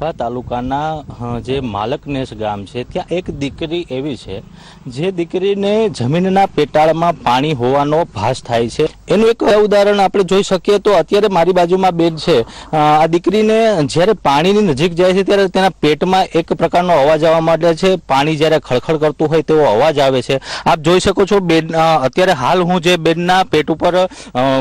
તાલુકાના જે માલકનેસ ગામ છે, ત્યાં એક દીકરી એવી છે, જે દીકરીને જમીનના પેટાળમાં પાણી હોવાનો ભાસ થાય છે. એનું એક ઉદાહરણ આપણે જોઈ શકીએ તો અત્યારે મારી બાજુમાં બેન છે. આ દીકરીને જ્યારે પાણીની નજીક જાય છે, ત્યારે તેના પેટમાં એક પ્રકારનો અવાજ આવવા માંડે છે. પાણી જ્યારે ખળખળ કરતું હોય તેવો અવાજ આવે છે. આપ જોઈ શકો છો બેન અત્યારે હાલ હું જે બેનના પેટ ઉપર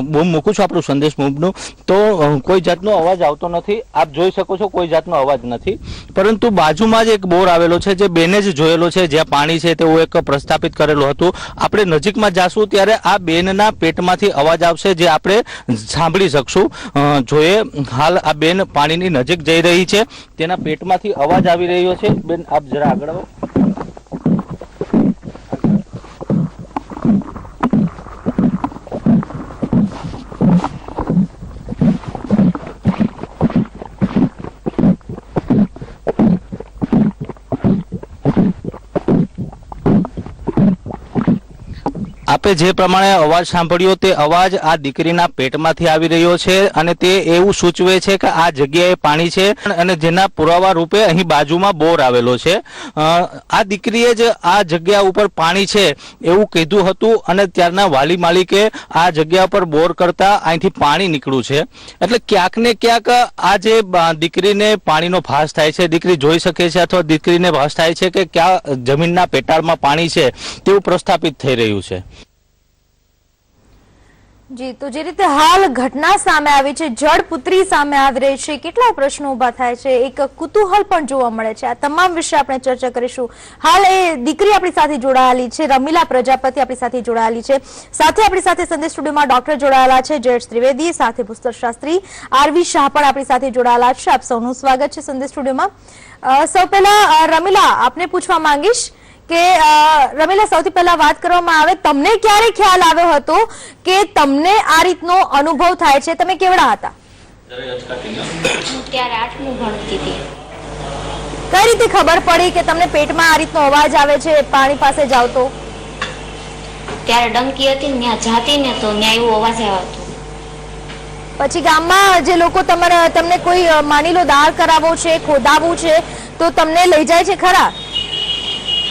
બૂમ મૂકું છું, આપણું સંદેશ બૂમનું. તો કોઈ જાતનો અવાજ આવતો નથી. આપ જોઈ શકો છો કોઈ જાતનો અવાજ નથી. પરંતુ બાજુમાં જ એક બોર આવેલો છે જે બેને જ જોયેલો છે. જ્યાં પાણી છે તેવું એક પ્રસ્થાપિત કરેલું હતું. આપણે નજીકમાં જાશું ત્યારે આ બેનના પેટમાંથી અવાજ આવશે જે આપણે સાંભળી શકશું. જોઈએ હાલ આ બેન પાણીની નજીક જઈ રહી છે. તેના પેટમાંથી અવાજ આવી રહ્યો છે. બેન, આપ જરા આગળ આવો. આપે જે પ્રમાણે અવાજ સાંભળ્યો તે અવાજ આ દીકરીના પેટમાંથી આવી રહ્યો છે અને તે એવું સૂચવે છે કે આ જગ્યાએ પાણી છે અને જેના પુરાવા રૂપે અહીં બાજુમાં બોર આવેલો છે. આ દીકરીએ જ આ જગ્યા ઉપર પાણી છે એવું કીધું હતું અને ત્યારના વાલી માલિકે આ જગ્યા પર બોર કરતા અહીંથી પાણી નીકળ્યું છે. એટલે ક્યાંક ને ક્યાંક આ જે દીકરીને પાણીનો ભાસ થાય છે, દીકરી જોઈ શકે છે અથવા દીકરીને ભાસ થાય છે કે ક્યાં જમીનના પેટાળમાં પાણી છે તેવું પ્રસ્થાપિત થઈ રહ્યું છે. જી, તો જે રીતે હાલ ઘટના સામે આવી છે જળપુત્રી સામે આવી રહી છે, કેટલા પ્રશ્નો ઊભા થાય છે, એક કુતૂહલ પણ જોવા મળે છે. આ તમામ વિશે આપણે ચર્ચા કરીશું. હાલ એ દીકરી આપણી સાથે જોડાયેલી છે, રમીલા પ્રજાપતિ આપણી સાથે જોડાયેલી છે. સાથે આપણી સાથે સંદેશ સ્ટુડિયોમાં ડોક્ટર જોડાયેલા છે, જયેશ ત્રિવેદી, સાથે પુસ્તક શાસ્ત્રી, આરવી શાહ પણ આપણી સાથે જોડાયેલા છે. આપ સૌનું સ્વાગત છે સંદેશ સ્ટુડિયોમાં. સૌ પહેલા રમીલા, આપને પૂછવા માંગીશ કે રમીલા સૌથી પહેલા વાત કરવામાં આવે તમને ક્યારે ખ્યાલ આવ્યો હતો કે તમને આ રીતનો અનુભવ થાય છે? તમે કેવડા હતા? કઈ રીતે ખબર પડી કે તમને પેટમાં આ રીતનો અવાજ આવે છે પાણી પાસે જાવ તો? ત્યારે ડંકી હતી ત્યાં જાતી ને તો ત્યાં એવો અવાજ આવ્યો પછી ગામમાં જે લોકો તમારે તમને કોઈ માની લો દાળ કરાવવો છે ખોદાવવું છે તો તમને લઈ જાય છે ખરા?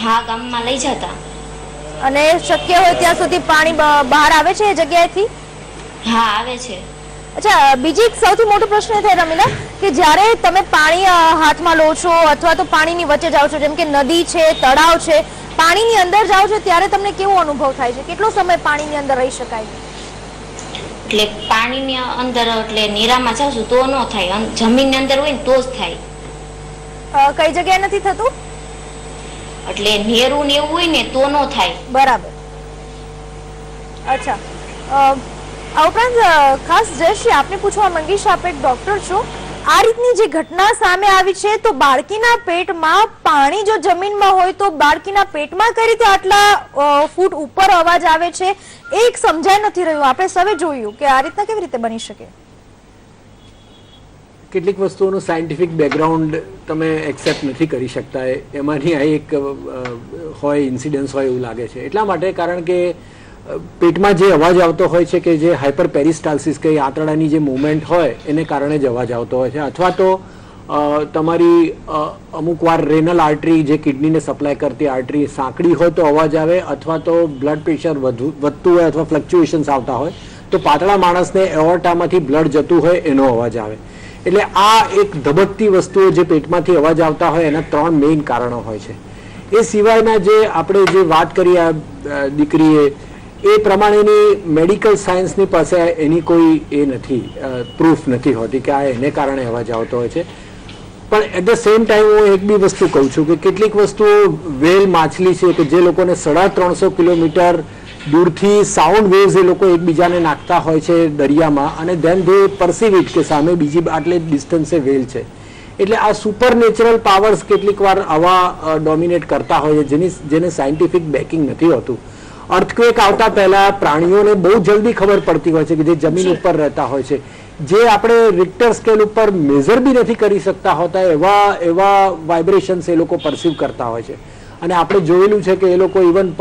હા ગામમાં લઈ જતા. અને શક્ય હોય ત્યાં સુધી પાણી બહાર આવે છે એ જગ્યાએથી? હા આવે છે. અચ્છા બીજી એક સૌથી મોટો પ્રશ્ન એ થાય રમીલા કે જ્યારે તમે પાણી હાથમાં લો છો અથવા તો પાણીની વચ્ચે જાઓ છો જેમ કે નદી છે તળાવ છે પાણીની અંદર જાઓ છો ત્યારે તમને કેવો અનુભવ થાય છે? કેટલો સમય પાણીની અંદર રહી શકાય એટલે પાણીની અંદર એટલે નીરામાં જાઉં છું તો ન થાય. જમીનની અંદર હોય ને તો જ થાય. કઈ જગ્યાએ નથી થતું? એટલે નેરું ને એવું હોય ને તો નો થાય. બરાબર. અચ્છા. આ ઉપરાંત ખાસ જયશ્રી આપને પૂછવા માંગીશ, આપ એક ડોક્ટર છો. આ રીતની જે ઘટના સામે આવી છે, તો બાળકીના પેટમાં પાણી જો જમીનમાં હોય, તો બાળકીના પેટમાં કઈ રીતે આટલા ફૂટ ઉપર અવાજ આવે છે? એ એક સમજાઈ નથી રહ્યું. આપણે સૌએ જોયું કે આ રીતના કેવી રીતે બની શકે? કેટલીક વસ્તુઓનું સાયન્ટિફિક બેકગ્રાઉન્ડ તમે એક્સેપ્ટ નથી કરી શકતા. એમાંની આ એક હોય ઇન્સિડન્સ હોય એવું લાગે છે. એટલા માટે કારણ કે પેટમાં જે અવાજ આવતો હોય છે કે જે હાઇપર પેરિસ્ટાલ્સિસ કે આંતરડાની જે મુવમેન્ટ હોય, એને કારણે જ અવાજ આવતો હોય છે. અથવા તો તમારી અમુક વાર રેનલ આર્ટરી જે કિડનીને સપ્લાય કરતી આર્ટરી સાંકડી હોય તો અવાજ આવે, અથવા તો બ્લડ પ્રેશર વધુ, વધતું હોય અથવા ફ્લક્ચ્યુએશન્સ આવતા હોય, તો પાતળા માણસને એઓર્ટામાંથી બ્લડ જતું હોય, એનો અવાજ આવે. એટલે આ એક ધબકતી વસ્તુઓ જે પેટમાંથી અવાજ આવતા હોય, એના ત્રણ મેઇન કારણો હોય છે. એ સિવાયના જે આપણે જે વાત કરી આ દીકરીએ, એ પ્રમાણેની મેડિકલ સાયન્સની પાસે એની કોઈ એ નથી પ્રૂફ નથી હોતી કે આ એને કારણે અવાજ આવતો હોય છે. પણ એટ ધ સેમ ટાઈમ હું એક બી વસ્તુ કહું છું કે કેટલીક વસ્તુઓ વેલ માછલી છે કે જે લોકોને સાડા ત્રણસો કિલોમીટર દૂરથી સાઉન્ડ વેવ્સ એ લોકો એકબીજાને નાખતા હોય છે દરિયામાં અને ધેન ધે પરસીવ ઇટ કે સામે બીજી આટલે ડિસ્ટન્સે વેલ છે. એટલે આ સુપર નેચરલ પાવર્સ કેટલીક વાર આવા ડોમિનેટ કરતા હોય છે જેની જેને સાયન્ટિફિક બેકિંગ નથી હોતું. અર્થક્વેક આવતા પહેલા પ્રાણીઓને બહુ જલ્દી ખબર પડતી હોય છે કે જે જમીન ઉપર રહેતા હોય છે. જે આપણે રિક્ટર સ્કેલ ઉપર મેઝર બી નથી કરી શકતા હોતા એવા એવા વાઇબ્રેશન્સ એ લોકો પરસીવ કરતા હોય છે. અને આપણે જોયેલું છે કે એ લોકો ઇવન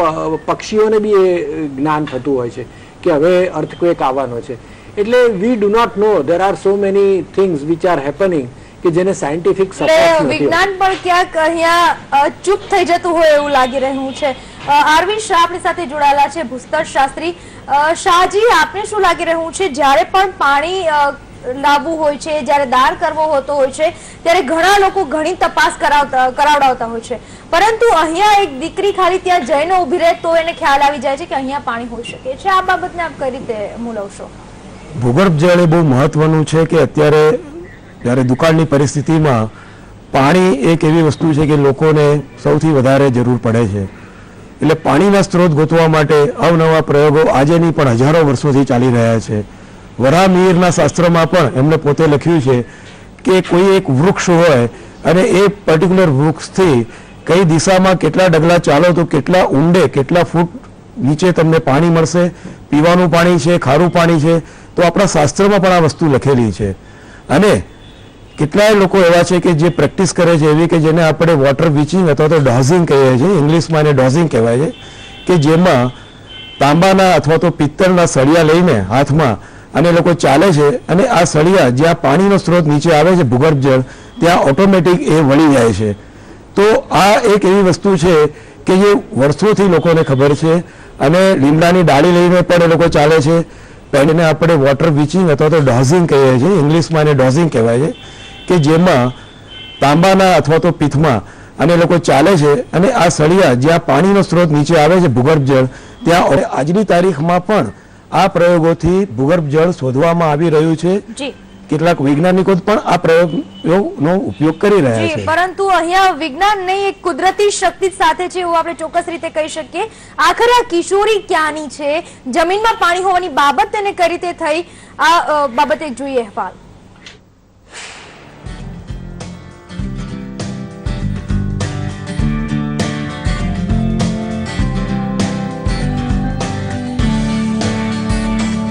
પક્ષીઓને બી એ જ્ઞાન થતું હોય છે કે હવે અર્થક્વેક આવવાનો છે. એટલે we do not know there are so many things which are happening કે જેને સાયન્ટિફિક સપોર્ટ વિજ્ઞાન પણ ક્યાંક અહીંયા ચૂપ થઈ જતું હોય એવું લાગી રહ્યું છે. આરવિંદ શાહ આપણી સાથે જોડાયેલા છે ભૂસ્તર શાસ્ત્રી. શાહજી આપને શું લાગી રહ્યું છે? જ્યારે પણ પાણી લાવવું હોય છે, જ્યારે દાન કરવો હોતો હોય છે, ત્યારે ઘણા લોકો ઘણી તપાસ કરાવતા, કરાવડાવતા હોય છે. પરંતુ અહીંયા એક દીકરી ખાલી ત્યાં જઈને ઊભી રહે તો એને ખ્યાલ આવી જાય છે કે અહીંયા પાણી હોઈ શકે છે. આ બાબતને આપ કઈ રીતે મૂલવશો? ભૂગર્ભ જળ એ બહુ મહત્વનું છે કે અત્યારે, જ્યારે દુકાળની પરિસ્થિતિમાં પાણી એક એવી વસ્તુ છે કે લોકોને સૌથી વધારે જરૂર પડે છે. એટલે પાણીના સ્ત્રોત ગોતવા માટે અવનવા પ્રયોગો આજે નહીં પણ હજારો વર્ષોથી ચાલી રહ્યા છે. વરાહમિહિરના શાસ્ત્રમાં પણ એમણે પોતે લખ્યું છે કે કોઈ એક વૃક્ષ હોય અને એ પર્ટિક્યુલર વૃક્ષથી કઈ દિશામાં કેટલા ડગલા ચાલો તો કેટલા ઊંડે કેટલા ફૂટ નીચે તમને પાણી મળશે, પીવાનું પાણી છે, ખારું પાણી છે, તો આપણા શાસ્ત્રમાં પણ આ વસ્તુ લખેલી છે. અને કેટલાય લોકો એવા છે કે જે પ્રેક્ટિસ કરે છે એવી કે જેને આપણે વોટર વિચિંગ અથવા તો ડોઝિંગ કહીએ છીએ, ઇંગ્લિશમાં એને ડોઝિંગ કહેવાય છે, કે જેમાં તાંબાના અથવા તો પિત્તળના સળિયા લઈને હાથમાં અને લોકો ચાલે છે અને આ સળિયા જ્યાં પાણીનો સ્ત્રોત નીચે આવે છે, ભૂગર્ભ જળ, ત્યાં ઓટોમેટિક એ વળી જાય છે. તો આ એક એવી વસ્તુ છે કે જે વર્ષોથી લોકોને ખબર છે અને લીમડાની ડાળી લઈને પણ એ લોકો ચાલે છે. પહેલીને આપણે વોટર વિચિંગ અથવા તો ડોઝિંગ કહીએ છીએ, ઇંગ્લિશમાં એને ડોઝિંગ કહેવાય છે, કે જેમાં તાંબાના અથવા તો પીથમાં અને લોકો ચાલે છે અને આ સળિયા જ્યાં પાણીનો સ્ત્રોત નીચે આવે છે, ભૂગર્ભ જળ, ત્યાં આજની તારીખમાં પણ આ પ્રયોગોથી ભૂગર્ભ જળ શોધવામાં આવી રહ્યું છે. જી. કેટલાક વૈજ્ઞાનિકો પણ આ પ્રયોગનો ઉપયોગ કરી રહ્યા છે. પરંતુ અહીંયા વિજ્ઞાન નહીં એક કુદરતી શક્તિ સાથે છે એવું આપણે ચોક્કસ રીતે કહી શકીએ. આખર આ કિશોરી ક્યાંની છે? જમીનમાં પાણી હોવાની બાબત તેને કઈ રીતે થઈ? આ બાબતે જોઈએ અહેવાલ.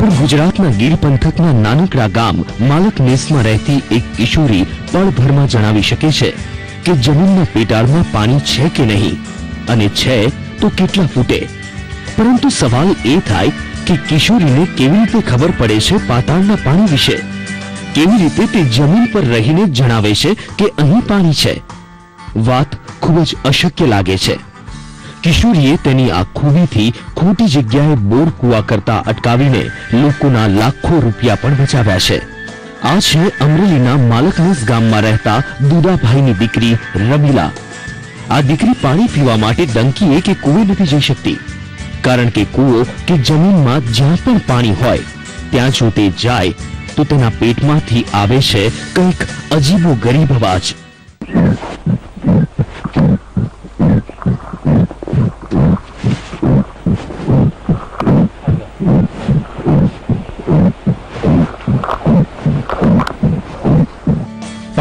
પણ ગુજરાતના ગીર પંથકના નાનકડા ગામ માલકનેસમાં રહેતી એક કિશોરી પળભરમાં જણાવી શકે છે કે જમીનના પેટાળમાં પાણી છે કે નહીં અને છે તો કેટલા ફૂટે? પરંતુ સવાલ એ થાય કે કિશોરીને કેવી રીતે ખબર પડે છે પાતાળના પાણી વિશે? કેવી રીતે તે જમીન પર રહીને જણાવે છે કે અહીં પાણી છે? વાત ખૂબ જ અશક્ય લાગે છે. કિશોરીએ તેની આ ખૂબીથી ખોટી જગ્યાએ બોર કુવા કરતા અટકાવીને લોકોના લાખો રૂપિયા પણ બચાવ્યા છે. આ છે અમરેલીના માલકનસ ગામમાં રહેતા દુદાભાઈની દીકરી રમીલા. આ દીકરી પાણી પીવા માટે ડંકીએ કે કુએ નથી જઈ શકતી. કારણ કે કૂવો કે જમીનમાં જ્યાં પણ પાણી હોય, ત્યાં જો તે જાય, તો તેના પેટમાંથી આવે છે કંઈક અજીબો ગરીબ અવાજ.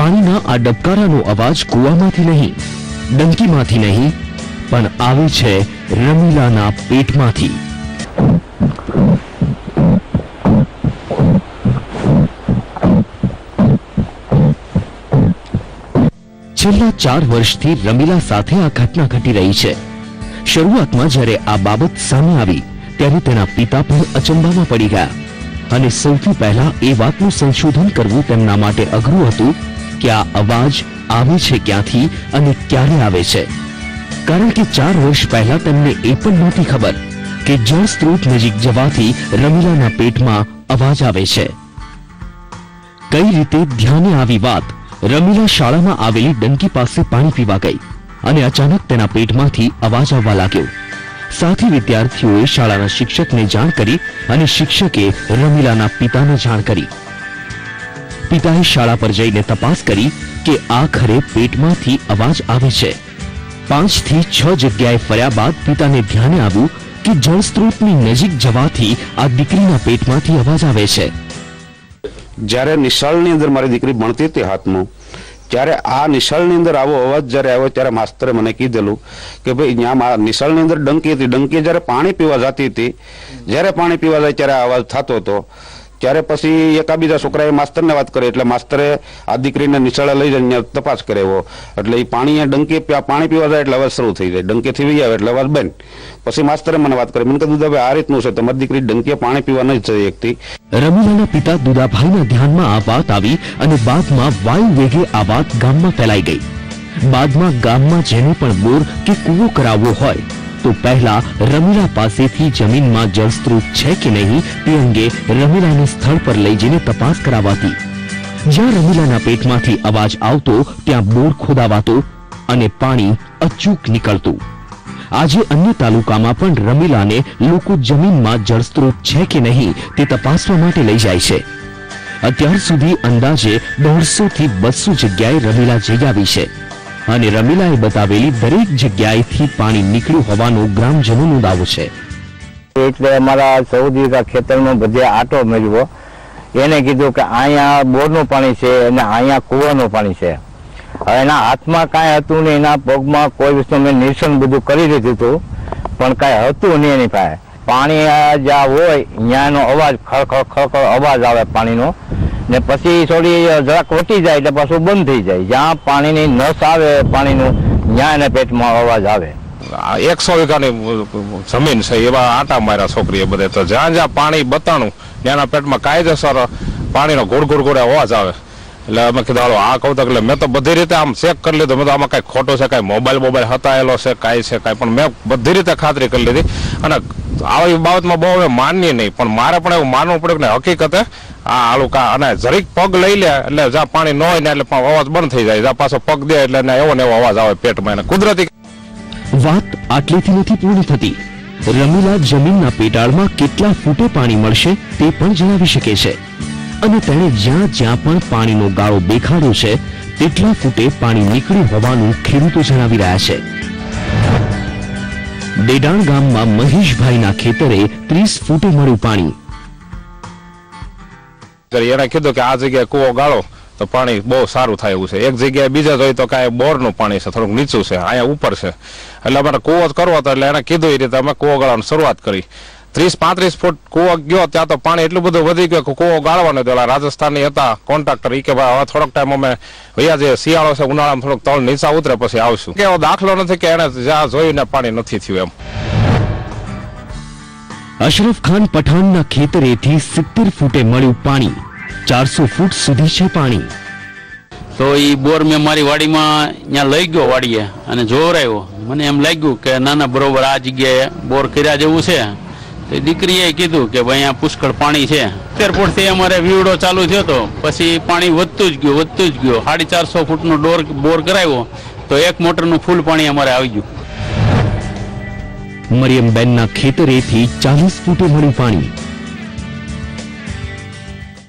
પાણીના આ ડબકારાનો અવાજ કૂવામાંથી નહીં, ડંકીમાંથી નહીં, પણ આવે છે રમીલાના પેટમાંથી. છેલ્લા ચાર વર્ષથી રમીલા સાથે આ ઘટના ઘટી રહી છે. શરૂઆતમાં જ્યારે આ બાબત સામે આવી, ત્યારે તેના પિતા પણ અચંબામાં પડી ગયા. અને સૌથી પહેલા એ વાતનું સંશોધન કરવું તેમના માટે અઘરું હતું કે આ અવાજ આવે છે ક્યાંથી અને ક્યારે આવે છે? કારણ કે ચાર વર્ષ પહેલા તેમને એ પણ નહોતી ખબર કે જળ સ્ત્રોત નજીક જવાથી રમીલાના પેટમાં અવાજ આવે છે. કઈ રીતે ધ્યાને આવી વાત? રમીલા શાળામાં આવેલી ડંકી પાસે પાણી પીવા ગઈ અને અચાનક તેના પેટમાંથી અવાજ આવવા લાગ્યો. સાથી વિદ્યાર્થીઓએ શાળાના શિક્ષકને જાણ કરી અને શિક્ષકે રમીલાના પિતાને જાણ કરી. પિતાએ શાળા પર જઈને તપાસ કરી કે આખરે પેટમાંથી અવાજ આવે છે. પાંચથી છ જગ્યાએ ફર્યા બાદ પિતાને ધ્યાને આવ્યું કે જળસ્ત્રોતની નજીક જવાથી આ દીકરીના પેટમાંથી અવાજ આવે છે. જ્યારે નિશાળની અંદર મારી દીકરી ભણતી હતી હાથમાં, ત્યારે આ નિશાળની અંદર આવો અવાજ જ્યારે આવ્યો ત્યારે માસ્તરે મને કીધેલું કે ભાઈ ત્યાં નિશાળની અંદર ડંકી હતી, ડંકી જ્યારે પાણી પીવા જતી હતી, જ્યારે પાણી પીવા જાય ત્યારે અવાજ થતો હતો. ત્યારે પછી એકાબીજા છોકરાએ માસ્તરને વાત કરી, એટલે માસ્તરે આ દીકરીને નિશાળે લઈ જઈને તપાસ કરાવ્યો એટલે એ પાણી એ ડંકી પાણી પીવા જાય એટલે અવાજ શરૂ થઈ જાય. ડંકેથી વી આવે એટલે અવાજ બંધ. પછી માસ્તરે મને વાત કરી. મને કીધું હવે આ રીતનું છે. તમારી દીકરી ડંકીએ પાણી પીવા નહીં જઈ એકથી. રમીલાના પિતા દુદાભાઈના ધ્યાનમાં આ વાત આવી અને બાદમાં વાયુ વેગે આ વાત ગામમાં ફેલાઈ ગઈ. બાદમાં ગામમાં જેને પણ બોર કે કૂવો કરાવવો હોય તો પહેલા રમીલા પાસેથી જમીનમાં જળસ્ત્રોત છે કે નહીં તે અંગે રમીલાને સ્થળ પર લઈ જઈને તપાસ કરાવાતી. જ્યાં રમીલાના પેટમાંથી અવાજ આવતો, ત્યાં બોર ખોદાવાતો અને પાણી અચૂક નીકળતું. આજે અન્ય તાલુકામાં પણ રમીલાને લોકો જમીનમાં જળસ્ત્રોત છે કે નહીં તે તપાસવા માટે લઈ જાય છે. અત્યાર સુધી અંદાજે દોઢસો થી બસો જગ્યાએ રમીલા જઈ છે. અને રમીલાએ બતાવેલી દરેક જગ્યાએથી પાણી નીકળ્યું હોવાનો ગ્રામજનોનો દાવો છે. એટલે અમારા ચૌદ વીઘા ખેતરનો બધે આટો મેળવ્યો. એને કીધું કે અહીંયા બોરનું પાણી છે અને અહીંયા કૂવાનું પાણી છે. એના હાથમાં કાંઈ હતું નહીં, એના પગમાં કોઈ વસ્તુ મેં નિરીક્ષણ બધું કરી લીધું હતું, પણ કાંઈ હતું નહીં એની પાસે. પાણી જ્યાં હોય, ત્યાંનો અવાજ ખળખળ ખળખળ અવાજ આવે પાણીનો. ને પછી થોડી જરાક વટી જાય એટલે પાછું બંધ થઈ જાય. જ્યાં પાણીની નસ આવે, પાણીનું ત્યાં એને પેટમાં અવાજ આવે. એકસો વીઘાની જમીન છે, એવા આટા માર્યા છોકરીએ બધે. તો જ્યાં જ્યાં પાણી બતાણું, ત્યાંના પેટમાં કાયદેસર પાણીનો ગોળ ગુડ ગુડ અવાજ આવે. એટલે અમે કીધું, હાલો, આ કહું એટલે મેં તો બધી રીતે આમ ચેક કરી લીધું. મેં તો આમાં કાંઈ ખોટો છે, કાંઈ મોબાઈલ મોબાઈલ હતાયેલો છે, કાંઈ છે, કાંઈ. પણ મેં બધી રીતે ખાતરી કરી લીધી. અને આવી બાબતમાં બહુ અમે માનીએ નહીં, પણ મારે પણ એવું માનવું પડ્યું કે હકીકતે આ આલુ કા અને જરીક પગ લઈ લે, એટલે જ્યાં પાણી ન હોય ને એટલે અવાજ બંધ થઈ જાય. જ્યાં પાછો પગ દે એટલે એવો ને એવો અવાજ આવે પેટમાં. એને કુદરતી વાત આટલીથી નથી પૂરી થતી. રમીલા જમીનના પેટાળમાં કેટલા ફૂટે પાણી મળશે તે પણ જણાવી શકે છે. અને તેણે જ્યાં જ્યાં પણ પાણીનો ગાળો દેખાડ્યો છે, તેટલા ફૂટે પાણી નીકળ્યું હોવાનું ખેડૂતો જણાવી રહ્યા છે. ડેડાણ ગામમાં મહેશભાઈના ખેતરે ત્રીસ ફૂટે મળ્યું પાણી. એને કીધું કે આ જગ્યાએ કૂવો ગાળો, તો પાણી બહુ સારું થાય એવું છે. એક જગ્યાએ બીજા જોઈએ તો કાંઈ બોરનું પાણી છે, થોડુંક નીચું છે, અહીંયા ઉપર છે. એટલે અમારે કૂવો જ કરવો હતો, એટલે એને કીધું એ રીતે અમે કૂવો ગાળવાની શરૂઆત કરી. ત્રીસ પાંત્રીસ ફૂટ કૂવો ગયો ત્યાં તો પાણી એટલું બધું વધી ગયું કે કૂવો ગાળવાનો પેલા એટલે રાજસ્થાનની હતા કોન્ટ્રાક્ટર. ઈ કે ભાઈ હવે થોડોક ટાઈમ અમે વૈયા જે શિયાળો છે ઉનાળામાં થોડોક તળ નીચા ઉતરે પછી આવશું. કે એવો દાખલો નથી કે એને જ્યાં જોયું ને પાણી નથી થયું એમ. અશરફ ખાન પઠાણના ખેતરેથી સિત્તેર ફૂટે મળ્યું પાણી. ચારસો ફૂટ સુધી છે પાણી. તો એ બોર મેં મારી વાડીમાં ત્યાં લઈ ગયો વાડીએ અને જોવરાયો મને એમ લાગ્યું કે ના ના બરોબર આ જગ્યાએ બોર કર્યા જેવું છે. તો એ દીકરીએ કીધું કે ભાઈ અહીંયા પુષ્કળ પાણી છે. એરપોર્ટથી અમારે વીવડો ચાલુ થયો તો પછી પાણી વધતું જ ગયું વધતું જ ગયું. સાડી ચારસો ફૂટનો ડોર બોર કરાવ્યો તો એક મોટરનું ફૂલ પાણી અમારે આવી ગયું. મરિયમબેનના ખેતરેથી ચાલીસ ફૂટે મળ્યું પાણી.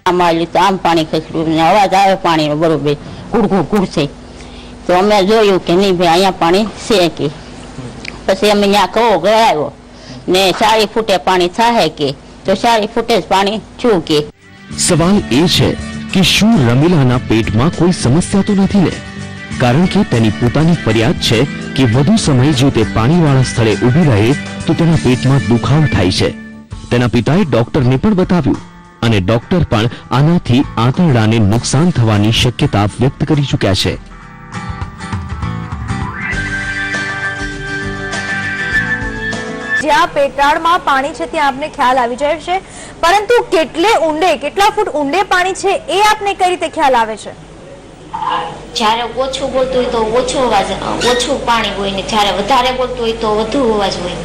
અમારી તો આમ પાણી ખસડ્યું ને અવાજ આવે પાણીનો બરોબર કુડકુડ છે. તો અમે જોયું કે નહીં ભાઈ અહીંયા પાણી છે કે. પછી અમે ત્યાં કહો ગયો ને ચાળી ફૂટે પાણી થાય કે? તો ચાળી ફૂટે જ પાણી છું કે? સવાલ એ છે કે શું રમીલાના પેટમાં કોઈ સમસ્યા તો નથી ને? કારણ કે તેની પોતાની ફરિયાદ છે કે વધુ સમય જો તે પાણીવાળા સ્થળે ઊભી રહે, તો તેના પેટમાં દુખાવો થાય છે. તેના પિતાએ ડોક્ટરને પણ બતાવ્યું અને ડોક્ટર પણ આનાથી આંતરડાને નુકસાન થવાની શક્યતા વ્યક્ત કરી ચૂક્યા છે. જ્યાં પેટાળમાં પાણી છે ત્યાં આપને ખ્યાલ આવી જાય છે. પરંતુ કેટલે ઊંડે કેટલા ફૂટ ઊંડે પાણી છે એ આપને કઈ રીતે ખ્યાલ આવે છે? જ્યારે ઓછું બોલતું હોય તો ઓછો અવાજ ઓછું પાણી હોય ને જ્યારે વધારે બોલતું હોય તો વધુ અવાજ હોય.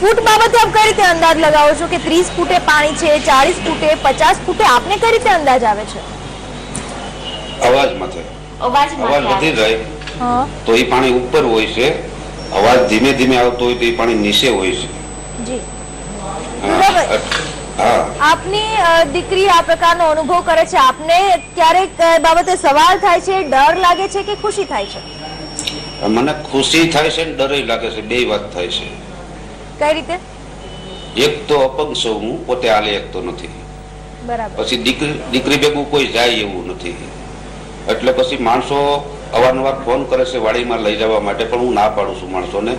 ફૂટ બાબતે આપ કઈ રીતે અંદાજ લગાવો છો કે ત્રીસ ફૂટે પાણી છે ચાલીસ ફૂટે પચાસ ફૂટે આપને કઈ રીતે અંદાજ આવે છે? અવાજમાં છે. અવાજ વધી જાય. હા. તો એ પાણી ઉપર હોય છે. અવાજ ધીમે ધીમે આવતો હોય તો એ પાણી નીચે હોય છે. આપની દીકરી આ પ્રકારનો અનુભવ કરે છે. આપને ક્યારેક બાબતે સવાલ થાય છે ડર લાગે છે કે ખુશી થાય છે? મને ખુશી થાય છે ને ડર લાગે છે. બે વાત થાય છે. કઈ રીતે? એક તો અપંગ છું હું પોતે હાલે એક તો નથી. બરાબર. પછી દીકરી દીકરી ભેગું કોઈ જાય એવું નથી. એટલે પછી માણસો અવારનવાર ફોન કરે છે વાડીમાં લઈ જવા માટે, પણ હું ના પાડું છું માણસોને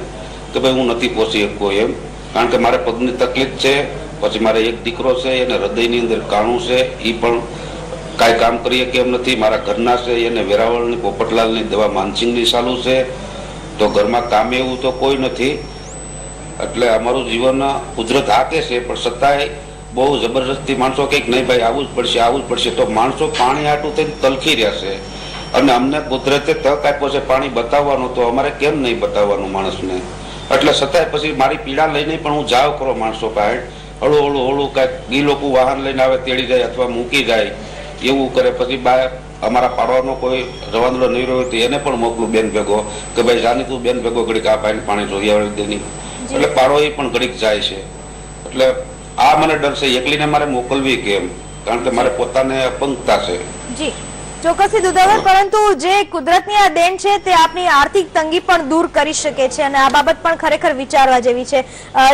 કે ભાઈ હું નથી પહોંચી શકું એમ. કારણ કે મારે પગની તકલીફ છે, પછી મારે એક દીકરો છે, એને હૃદયની અંદર કાણું છે એ પણ કાંઈ કામ કરીએ કેમ નથી. મારા ઘરના છે, એને વેરાવળની, પોપટલાલની, દવા માનસિંગની ચાલુ છે. તો ઘરમાં કામે એવું તો કોઈ નથી. એટલે અમારું જીવન કુદરત આપે છે, પણ છતાંય બહુ જબરજસ્તી માણસો કંઈક નહીં, ભાઈ આવું જ પડશે, આવું જ પડશે. તો માણસો પાણી આટું થઈને તલખી રહ્યા છે. અને અમને કુદરતે તક આપ્યો છે પાણી બતાવવાનું તો અમારે કેમ નહીં બતાવવાનું માણસને? એટલે છતાંય પછી મારી પીડા લઈને પણ હું જાવ કરો માણસો પાસે હળું હળું હળું કાંઈક એ લોકો વાહન લઈને આવે તેડી જાય અથવા મૂકી જાય. એવું કરે પછી બા અમારા પાડવાનો કોઈ રવાંદડો નહીં રહ્યો તો એને પણ મોકલું બેન ભેગો કે ભાઈ જાની તું બેન ભેગો ઘડીક આ પાણી પાણી જોઈ આવે તેની. એટલે પાડો એ પણ ઘડીક જાય છે. એટલે આ મને ડર છે એકલીને મારે મોકલવી કેમ? કારણ કે મારે પોતાને અપંગતા છે. જી. ચોક્કસથી દુધાવર પરંતુ જે કુદરતની આ દેન છે તે આપની આર્થિક તંગી પણ દૂર કરી શકે છે અને આ બાબત પણ ખરેખર વિચારવા જેવી છે.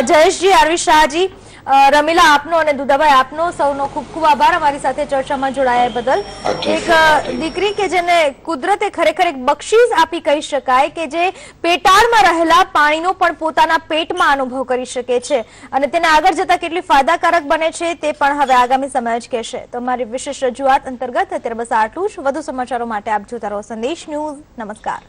જયેશજી આરવી શાહજી રમીલા આપનો અને દુધાભાઈ આપનો સૌનો ખૂબ ખૂબ આભાર. અમારી સાથે ચર્ચામાં જોડાયા બદલ. એક. દીકરી કે જેને કુદરતે ખરેખર એક બક્ષીસ આપી કહી શકાય કે જે પેટાળમાં રહેલા પાણીનો પણ પોતાના પેટમાં અનુભવ કરી શકે છે અને તેને આગળ જતા કેટલી ફાયદાકારક બને છે તે પણ હવે આગામી સમય જ કહેશે. તો અમારી વિશેષ રજૂઆત અંતર્ગત અત્યારે બસ આટલું જ. વધુ સમાચારો માટે આપ જોતા રહો સંદેશ ન્યૂઝ. નમસ્કાર.